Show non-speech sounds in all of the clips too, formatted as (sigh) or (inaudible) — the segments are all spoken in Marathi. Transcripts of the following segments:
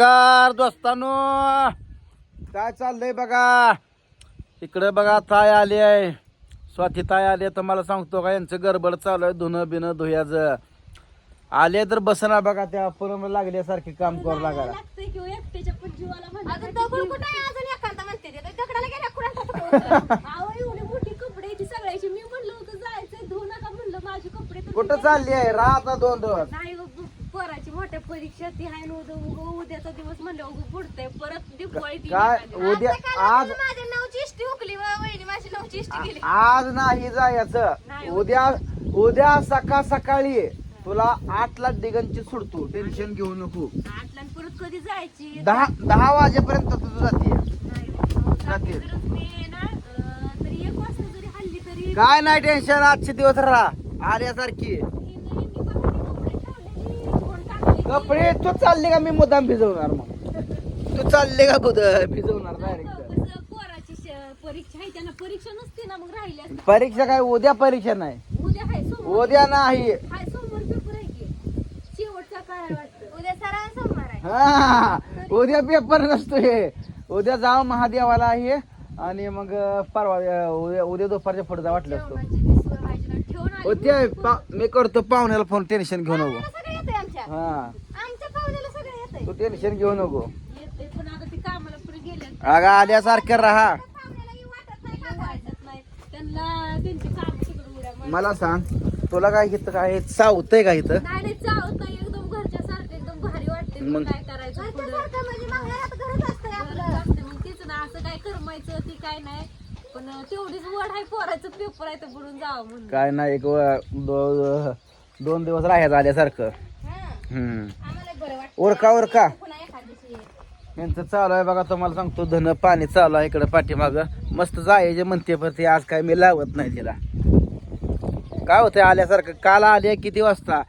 नमस्कार दोस्तानो. काय चाललंय बघा? इकडे बघा ताय आली आहे. स्वाती ताय आली तर मला सांगतो का यांचं गडबड चालू आहे धुणं बिनं धुयाचं. आले तर बसना बघा त्या पूर्ण लागल्यासारखे काम करू लागायला की- कुठे आहे? (laughs) चालली आहे? राहता दोन दिवस. नाही हो, पोराची मोठ्या परीक्षा ती आहे उद्याचा दिवस म्हणलं उगं पुढतंय परत दिवाळी ती काय निघाली. उद्या आज माझ्या नऊची इष्टी हुकली वहिनी माझी नऊची इष्टी गेली आज नाही जायचं. उद्या उद्या सकाळ सकाळी तुला आठला दिगंची सोडतो टेन्शन घेऊ नको. आठला आणि परत कधी जायची? दहा दहा वाजेपर्यंत तुझं जाते हो, काय नाही टेन्शन आजचे दिवस राहा. आल्यासारखी मी- मी- मी बाहेर कपडे ठेवलेली, कोण टाकलेली. कपडे तू चालले का? मी मुद्दाम भिजवणार मग. तू चालले का बुध भिजवणार डायरेक्ट कसं पोराची श- परीक्षा आहे त्यांना परीक्षा नसते ना मग राहिली असते. परीक्षा काय? उद्या परीक्षा नाही. उद्या आहे सोमवार. उद्या नाही. हाय सोमवार पेपर आहे की. शेवटचा काय आहे वाटतं. उद्या सोमवार आहे. हा उद्या पेपर नसतो हे उद्या जाऊ महादेवाला हे. आणि मग परवा उद्या उद्या दुपारच्या पुढे जा वाटलं असतो. जेवणाची ती सोय पाहिजे ना. ठेवून आली ओ ते पा- मी करतो पाहुण्याला फोन टेन्शन घेऊ नको पाहुण्याला सगळं येतंय आमच्या हा. आमच्या पाहुण्याला सगळं येतंय. तू टेन्शन घेऊ नको. येते पण आता ती कामाला पुढे गेले अगं आल्यासारखं राहा. पाहुण्याला येऊ वाटत नाही का? वाटत नाही. त्यांना त्यांची काम तिकडून उड्या मारतात. मला सांग तुला काय इथं काय चावतंय का इथं? नाही नाही चावत नाही. एकदम घरच्या सारखं एकदम भारी वाटते मग? मग? काय करायचं पुढं? म्हणजे मंगळात घरच असतंय घरात आपलं. असते मग तेच ना असं काय करमायचं ती काय नाही. पण तेवढीच वड आहे पोराचं पेपर आहे तर बुडून जावं म्हणून. काय नाही एक व- दो- दोन दिवस राहायचं आल्यासारखं. उरका उरका. यांचं चालू आहे बघा तुम्हाला सांगतो धन पाणी चालू आहे इकडे पाठीमाग. मस्त जायचे म्हणते पण ते आज काय मी लावत नाही तिला. काय होतंय आल्यासारखं काल आली आहे किती वाजता?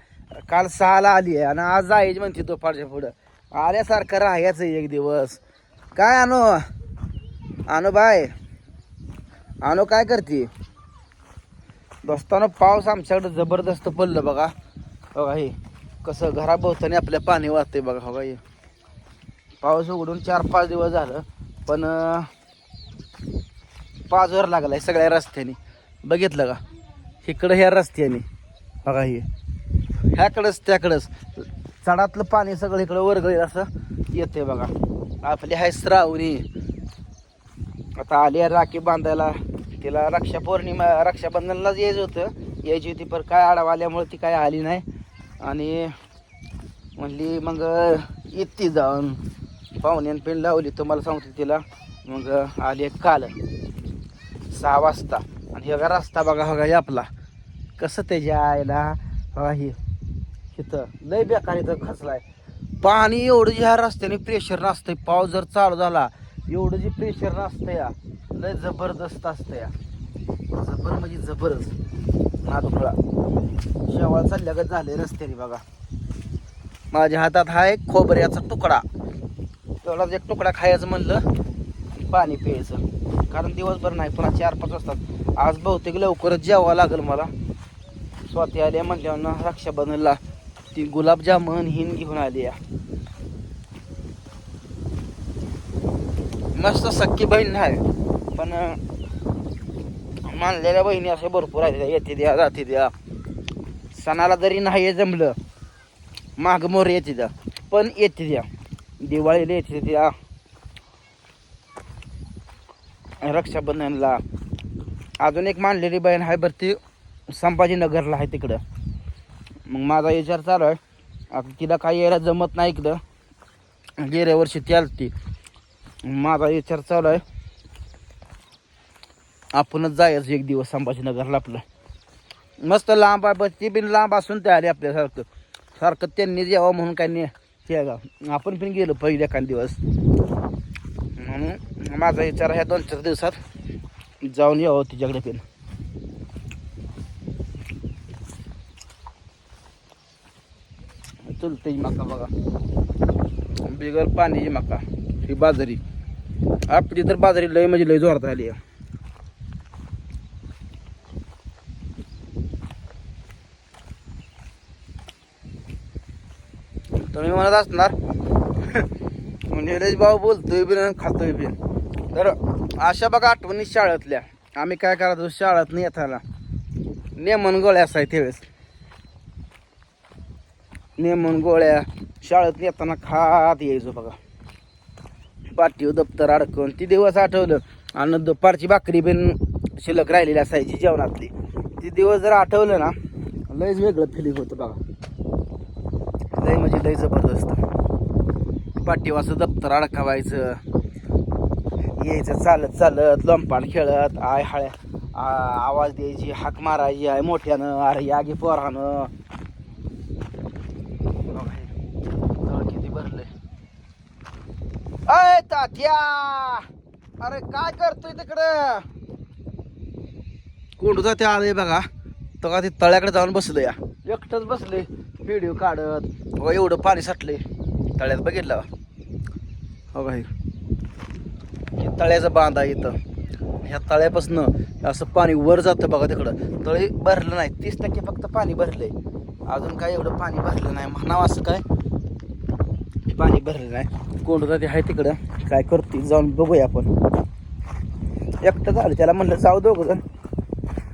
काल सहाला आली आहे आणि आज जायची म्हणते दुपारच्या पुढं. आल्यासारखं राहायचं एक दिवस. काय आणू आणू बाय. आणू काय करते? दोस्तानं पाऊस आमच्याकडे जबरदस्त पडलं बघा. बघा हे. कसं घराभोवतानी आपल्या पाणी वाहतंय बघा बघा बाई. पाऊस उघडून चार पाच दिवस झालं पण पाचवर पाच वर लागलाय सगळ्या रस्त्याने. बघितलं का? इकडं ह्या रस्त्याने. बघा हे. ह्याकडंच त्याकडंच. चढातलं पाणी सगळं इकडं वरगळी असं येते बघा. आपली हाय श्रावणी. आता आली आहे राखी बांधायला. तिला रक्षा पौर्णिमा रक्षाबंधनलाच यायचं होतं. यायची होती पण काय आडावा आल्यामुळे ती काय आली नाही. आणि म्हणली मग येते जाऊन पाहुण्यानं पेन लावली तुम्हाला सांगतो तिला. मग आले काल सहा वाजता. आणि हे बघा रस्ता बघा बघा आपला. कसं त्याच्या आयला बघा हे इथं लय बेकार इथं खचलाय. पाणी एवढं जे ह्या रस्त्याने प्रेशर नसतंय. पाऊस जर चालू झाला एवढं जे प्रेशर नसतं या. लय जबरदस्त असतं या. जबर म्हणजे जबरच नादुखळा शेवाळ चालल्यागत झाले रस्त्याने बघा. माझ्या हातात हा एक खोबऱ्याचा तुकडा. तेवढाच एक तुकडा खायचं म्हणलं पाणी प्यायचं. कारण दिवसभर नाही पुन्हा चार पाच वाजतात. आज बहुतेक लवकरच जेवावं लागेल मला. स्वाती आल्या म्हणल्यावर ना रक्षाबंधनला ती गुलाबजामन हिन घेऊन आली या मस्त सख्खी बहीण आहे. पण मानलेल्या बहिणी असे भरपूर आहेत. येते द्या जाते द्या. सणाला जरी नाही जमलं माग मोर येते द्या. पण येते द्या. दिवाळीला येते द्या. रक्षाबंधनला. अजून एक मानलेली बहीण आहे बरं ती संभाजीनगरला आहे तिकडं. मग माझा विचार चालू आहे. आता तिला काही यायला जमत नाही इकडं. गेल्या वर्षी ती आलती. माझा विचार चालू आहे. आपणच जायचं एक दिवस संभाजीनगरला आपलं. मस्त लांब आहे बस ती बिन लांब असून ते आले आपल्यासारखं. सारखं त्यांनी यावं म्हणून काय नाही ते आपण पण गेलो पहिले एखाद दिवस. म्हणून माझा विचार ह्या दोन चार दिवसात जाऊन यावं तिच्याकडे पण. चलते मका बघा. बिगर पाणी मका ही बाजरी. आपली तर बाजरी लय म्हणजे लय जोरात आली आहे. तुम्ही म्हणत असणार. म्हणजे निलेश भाऊ बोलतोय बी खातोय बी तर अशा बघा आठवणी शाळेतल्या. आम्ही काय करायचो? शाळेत नाही येताना नेमन गोळ्या असाय त्यावेळेस. नेमन गोळ्या शाळेत येताना खात यायचो बघा. पाठीव दप्तर अडकून ती दिवस आठवलं. आणि दुपारची भाकरी बिन शिल्लक राहिलेली असायची जेवणातली. ती दिवस जर आठवलं ना लयच वेगळं फिलिंग होतं बघा. लय जबरदस्त. पाठीवाचं दप्तर अडकावायचं. यायचं चालत चालत लंपान खेळत. आय हाळ्या आवाज द्यायची हाक मारायची आय मोठ्यानं अरे आगे पोरानं. किती भरलंय अय तात्या! अरे काय करतोय तिकडं? कोंडू जाते आलंय बघा. तो का ते तळ्याकडे जाऊन बसलो या एकटंच बसले व्हिडिओ काढत. हो एवढं पाणी साठलंय. तळ्यात बघितलं? हो का? हे हे तळ्याचं बांध इथं. ह्या तळ्यापासनं असं पाणी वर जातं बघा तिकडं. तळी भरलं नाही. तीस टक्के फक्त पाणी भरलंय. अजून काय एवढं पाणी भरलं नाही. म्हणावं असं काय? पाणी भरलं नाही. कोंडू ते आहे तिकडं. काय करते जाऊन बघूया आपण. एकटं झालं. त्याला म्हणलं जाऊ दोघं जण.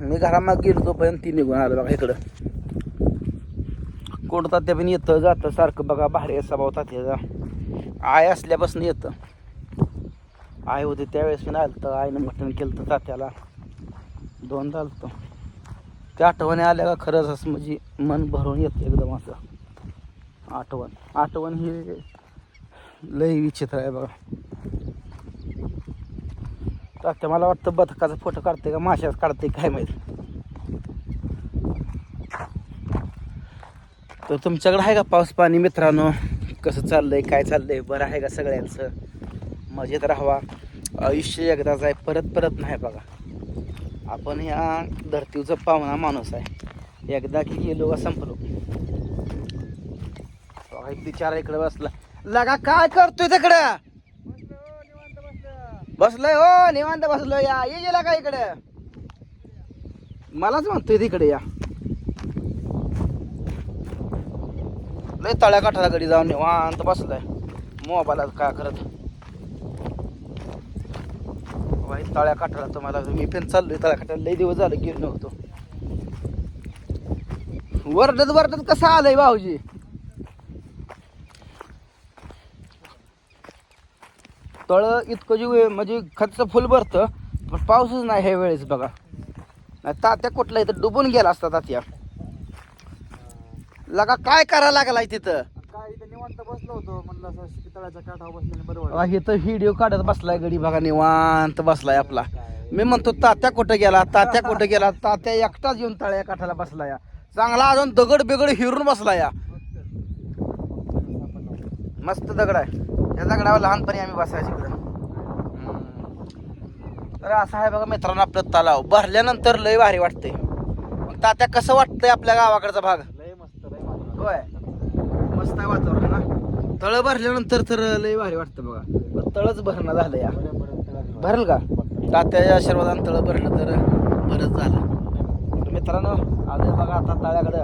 मी घरामाग गेलो तोपर्यंत ती निघून आलं बघा इकडं. कोंडू तात्या पण येतं जातं सारखं बघा भारी स्वभाव तात्याचा आय असल्यापासून येतं. आई होते त्यावेळेस पण आलं आईनं मटण केलं तर तात्याला. दोनदा आलतं त्या आठवणी आल्या का खरंच असं म्हणजे मन भरून येतं एकदम असं. आठवण. आठवण ही लई विचित्र आहे बघा. तात्या मला वाटतं बदकाचा फोटो काढते का माशाच काढते काय माहिती. तर तुमच्याकडे आहे का पाऊस पाणी मित्रांनो? कसं चाललंय काय चाललंय? बरं आहे का सगळ्यांचं? मजेत राहावा. आयुष्य एकदाच आहे परत परत नाही बघा. आपण या धरतीचा पाहुणा माणूस आहे. एकदा की गेलो का संपलो. बघा, बिचारा इकडे बसला. लगा काय करतोय तिकडं? बसलोय हो निवांत बसलोय. या ये गेला का इकडे. मलाच म्हणतोय तिकडे या. लय तळ्या काठाकडे जाऊन निवांत बसलाय. मोबाईलात काय करत? बाई तळ्या काठाला तुम्हाला मी पण चाललोय तळ्या काठाला लय दिवस झालं गेलो नव्हतो. वरडत वरडत कसं आलंय भाऊजी? तळ इतकं जीव म्हणजे खतचं फुल भरतं पण पाऊसच नाही ह्या वेळेस बघा. नाही तात्या कुठला इथं डुबून गेला असता तात्या. लगा काय करा लागलाय तिथं? काय इथे निवांत बसलो होतो. म्हणलं असं शितळाच्या काठावर बसल्याने बरं वाटलं. इथं व्हिडिओ काढत बसलाय गडी बघा निवांत बसलाय आपला. मी म्हणतो तात्या कुठं गेला? तात्या कुठं गेला? तात्या एकटाच येऊन तळ्या काठाला बसला या चांगला अजून दगड बिगड हिरून बसला या मस्त दगड आहे. या दगडावर लहानपणी आम्ही बसायचो इकडं. हम्म. तर असं आहे बघा मित्रांनो आपलं तलाव. भरल्यानंतर लय भारी वाटतंय. मग तात्या कसं वाटतंय आपल्या गावाकडचा भाग लय मस्त लय भारी होय. मस्त आहे वातावरण ना तळ भरल्यानंतर तर लय भारी वाटतं बघा. तळच भरणं झालं या. बरं भरल का? तात्याच्या आशीर्वादानं तळ भरलं तर बरंच झालं. तर मित्रांनो आलोय बघा आता तळ्याकडं.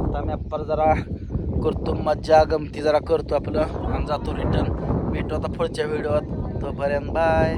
आता मी आपण जरा करतो मज्जा गमती जरा करतो आपलं. आणि जातो रिटर्न भेटू आता पुढच्या व्हिडिओत. तोपर्यंत बाय